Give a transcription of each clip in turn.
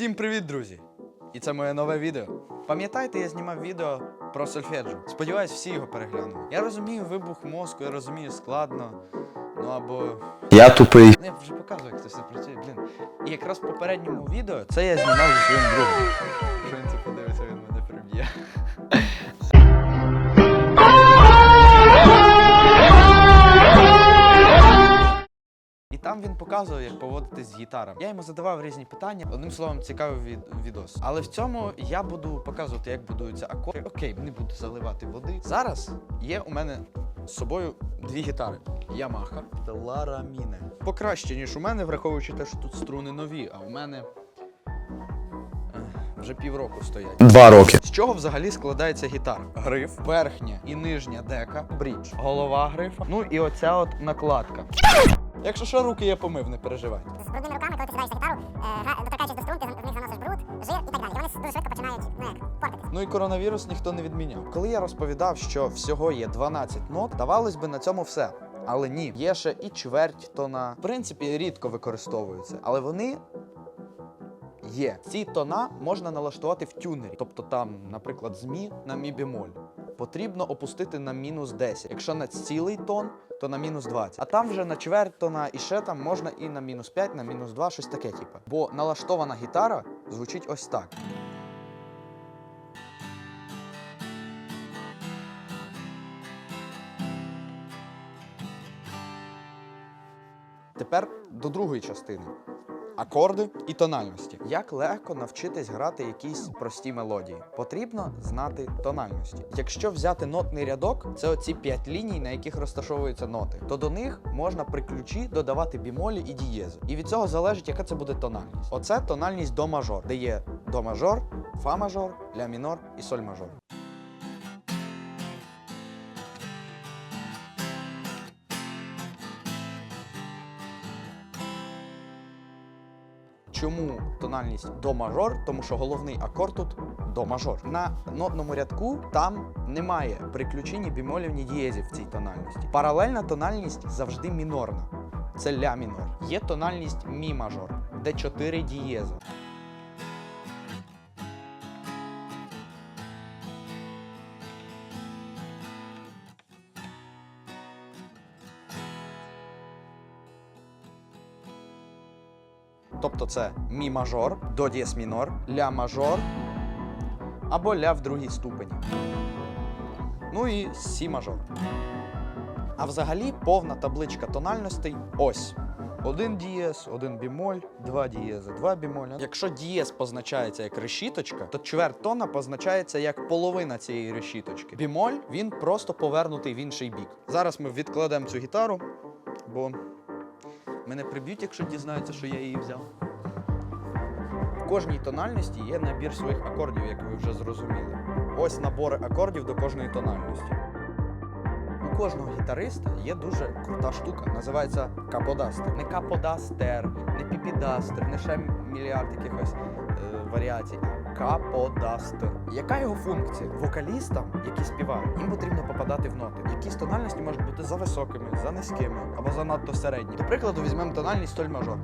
Всім привіт, друзі! І це моє нове відео. Пам'ятаєте, я знімав відео про сольфеджу. Сподіваюсь, всі його переглянули. Я розумію вибух мозку, я розумію складно. Ну або. Я тупий. Не, я вже показую, як це все працює, блін. І якраз в попередньому відео це я знімав зі своїм другом. Що він це там він показував, як поводитись з гітарами. Я йому задавав різні питання. Одним словом, цікавий від, відос. Але в цьому я буду показувати, як будуються акорди. Окей, не буду заливати води. Зараз є у мене з собою дві гітари: Yamaha та Mine. Покраще, ніж у мене, враховуючи те, що тут струни нові, а у мене вже півроку стоять. Два роки. З чого взагалі складається гітара? Гриф, верхня і нижня дека, брідж, голова грифа, ну і оця от накладка. Якщо що, руки я помив, не переживайте. з брудними руками, коли ти сідаєш за гітару, е, гра- до струн, ти в них заносиш бруд, жир і так далі. І вони дуже швидко починають ну, як, портитись. Ну і коронавірус ніхто не відміняв. Коли я розповідав, що всього є 12 нот, здавалось би на цьому все. Але ні, є ще і чверть тона. В принципі, рідко використовуються, але вони. Є ці тона можна налаштувати в тюнері, тобто там, наприклад, з мі на мі бемоль. Потрібно опустити на мінус 10. Якщо на цілий тон, то на мінус 20. А там вже на чверть тона і ще там можна і на мінус 5, на мінус 2, щось таке, типу. Бо налаштована гітара звучить ось так. Тепер до другої частини. Акорди і тональності. Як легко навчитись грати якісь прості мелодії? Потрібно знати тональності. Якщо взяти нотний рядок, це оці п'ять ліній, на яких розташовуються ноти, то до них можна при ключі додавати бімолі і дієзи. І від цього залежить, яка це буде тональність. Оце тональність до мажор, де є до мажор, фа мажор, ля мінор і соль мажор. Чому тональність до мажор? Тому що головний акорд тут до мажор. На нотному рядку там немає приключень бімолів, ні дієзів в цій тональності. Паралельна тональність завжди мінорна. Це ля мінор. Є тональність мі мажор, де чотири дієзи. Тобто це мі мажор, до дієс мінор, ля мажор або ля в другій ступені. Ну і сі мажор. А взагалі повна табличка тональностей ось. Один дієс, один бімоль, два дієзи, два бімоля. Якщо дієс позначається як решіточка, то чверть тона позначається як половина цієї решіточки. Бімоль він просто повернутий в інший бік. Зараз ми відкладемо цю гітару, бо Мене приб'ють, якщо дізнаються, що я її взяв. В кожній тональності є набір своїх акордів, як ви вже зрозуміли. Ось набори акордів до кожної тональності. У кожного гітариста є дуже крута штука, називається каподастер. Не каподастер, не піпідастер, не ще мільярд якихось е, варіацій. Яка його функція? Вокалістам, які співають, їм потрібно попадати в ноти. Якісь тональності можуть бути за високими, за низькими або занадто середні. До прикладу, візьмемо тональність соль мажор.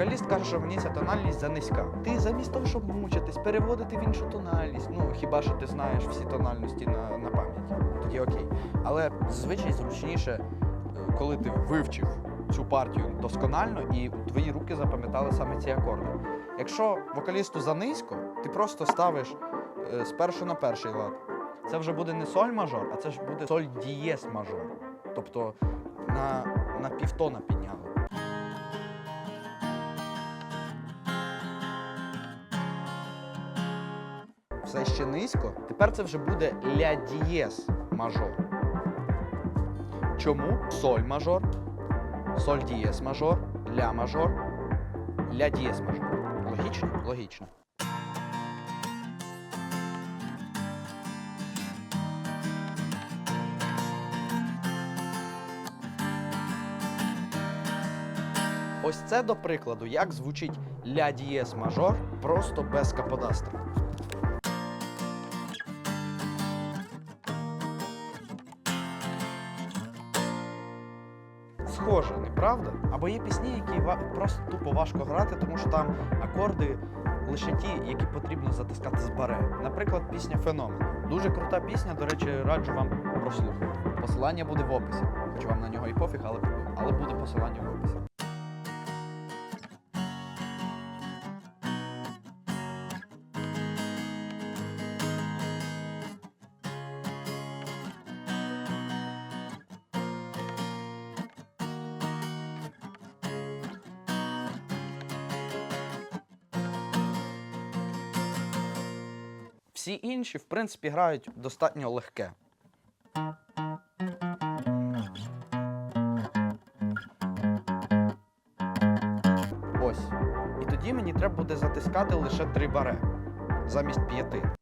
Вокаліст каже, що мені ця тональність занизька. Ти замість того, щоб мучитись, переводити в іншу тональність. Ну хіба що ти знаєш всі тональності на, на пам'ять, тоді окей. Але зазвичай зручніше, е, коли ти вивчив цю партію досконально і твої руки запам'ятали саме ці акорди. Якщо вокалісту занизько, ти просто ставиш е, спершу на перший лад. Це вже буде не соль мажор, а це ж буде соль дієс мажор. Тобто на, на півтона підняли. все ще низько. Тепер це вже буде ля дієс мажор. Чому? Соль мажор, соль дієс мажор, ля мажор, ля дієс мажор. Логічно? Логічно. Ось це до прикладу, як звучить ля дієс мажор просто без каподастра. Схоже, не правда? Або є пісні, які просто тупо важко грати, тому що там акорди лише ті, які потрібно затискати з баре. Наприклад, пісня Феномен. Дуже крута пісня, до речі, раджу вам прослухати. Посилання буде в описі. Хоч вам на нього і пофіг, але, але буде посилання в описі. Всі інші, в принципі, грають достатньо легке. Ось. І тоді мені треба буде затискати лише три баре замість п'яти.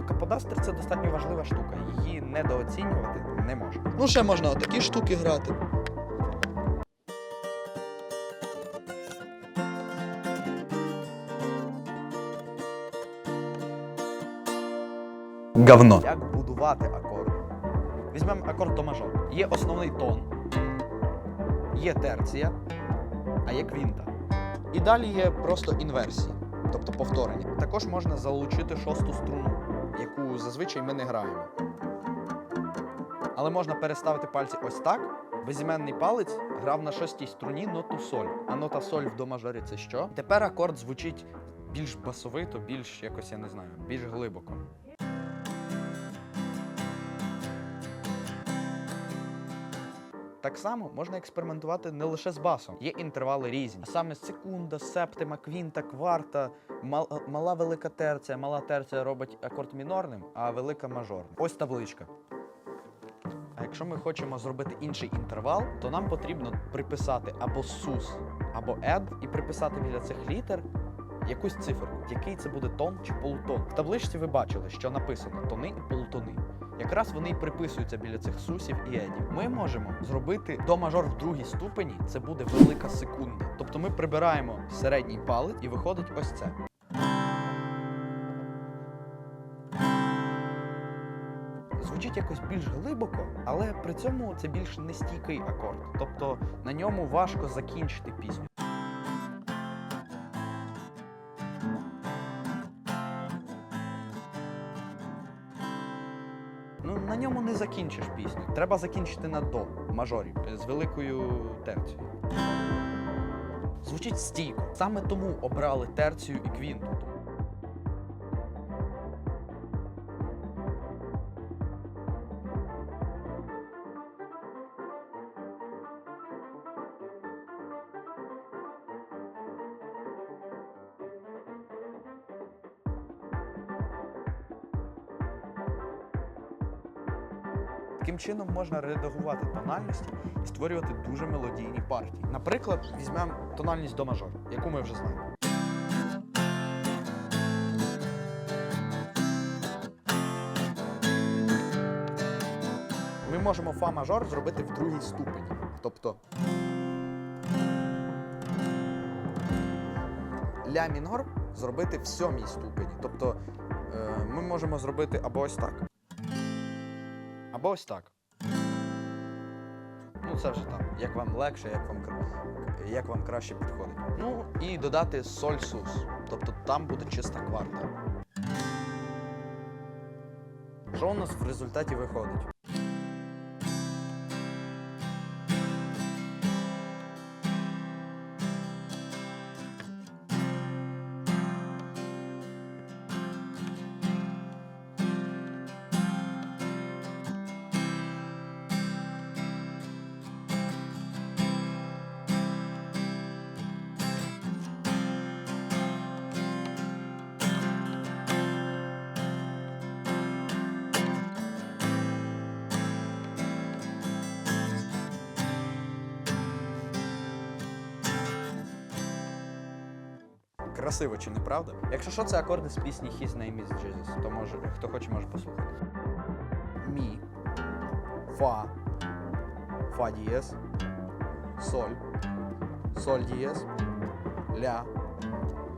Тобто каподастер це достатньо важлива штука. Її недооцінювати не можна. Ну, ще можна отакі штуки грати. Говно. Як будувати акорд? Візьмемо акорд до мажор. Є основний тон, є терція, а є квінта. І далі є просто інверсії, тобто повторення. Також можна залучити шосту струну, зазвичай ми не граємо. Але можна переставити пальці ось так. Безіменний палець грав на шостій струні ноту соль. А нота соль в до мажорі це що? Тепер акорд звучить більш басовито, більш якось я не знаю, більш глибоко. Так само можна експериментувати не лише з басом. Є інтервали різні. А саме секунда, септима, квінта, кварта, мал- мала велика терція. Мала терція робить акорд мінорним, а велика мажорним. Ось табличка. А якщо ми хочемо зробити інший інтервал, то нам потрібно приписати або сус, або ед, і приписати біля цих літер якусь циферку, який це буде тон чи полутон. В табличці ви бачили, що написано тони і полутони. Якраз вони і приписуються біля цих сусів і едів. Ми можемо зробити до мажор в другій ступені, це буде велика секунда. Тобто ми прибираємо середній палець і виходить ось це. Звучить якось більш глибоко, але при цьому це більш нестійкий акорд. Тобто на ньому важко закінчити пісню. Ну, на ньому не закінчиш пісню. Треба закінчити на до мажорі е, з великою терцією. Звучить стійко. Саме тому обрали терцію і квінту. Таким чином можна редагувати тональності і створювати дуже мелодійні партії. Наприклад, візьмемо тональність до мажор, яку ми вже знаємо. Ми можемо фа мажор зробити в другій ступені. Тобто ля мінор зробити в сьомій ступені. Тобто е, ми можемо зробити або ось так. Або ось так. Ну, це вже там, як вам легше, як вам, як вам краще підходить. Ну, і додати соль сус. Тобто там буде чиста кварта. Що у нас в результаті виходить? Красиво чи не правда? Якщо що, це акорди з пісні His Name is Jesus, то може, хто хоче, може послухати. Мі, Фа, Фа дієс, Соль, Соль дієс, Ля,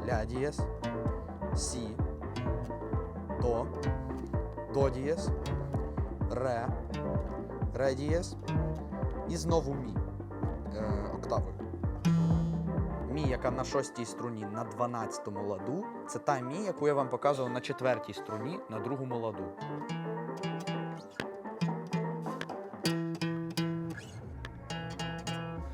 Ля дієс, Сі, До, До дієс, Ре, Ре дієс і знову Мі е, октавою. Яка на шостій струні на 12 ладу, це та мі, яку я вам показував на четвертій струні на другому ладу.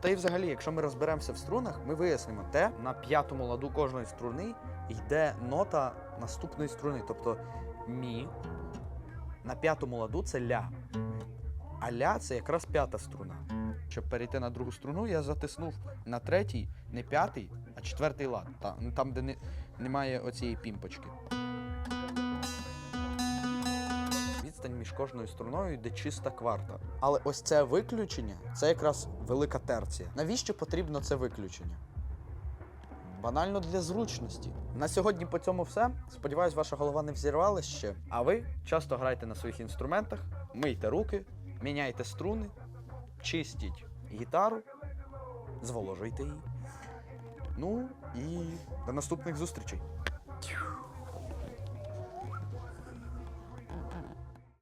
Та й взагалі, якщо ми розберемося в струнах, ми вияснимо те, на п'ятому ладу кожної струни йде нота наступної струни. Тобто мі на п'ятому ладу це ля. А ля це якраз п'ята струна. Щоб перейти на другу струну, я затиснув на третій, не п'ятий, а четвертий лад. Ну, Там, де не, немає оцієї пімпочки. Відстань між кожною струною йде чиста кварта. Але ось це виключення це якраз велика терція. Навіщо потрібно це виключення? Банально для зручності. На сьогодні по цьому все. Сподіваюсь, ваша голова не взірвалась ще. А ви часто грайте на своїх інструментах, мийте руки, міняйте струни, чистіть гітару, зволожуйте її. Ну і до наступних зустрічей.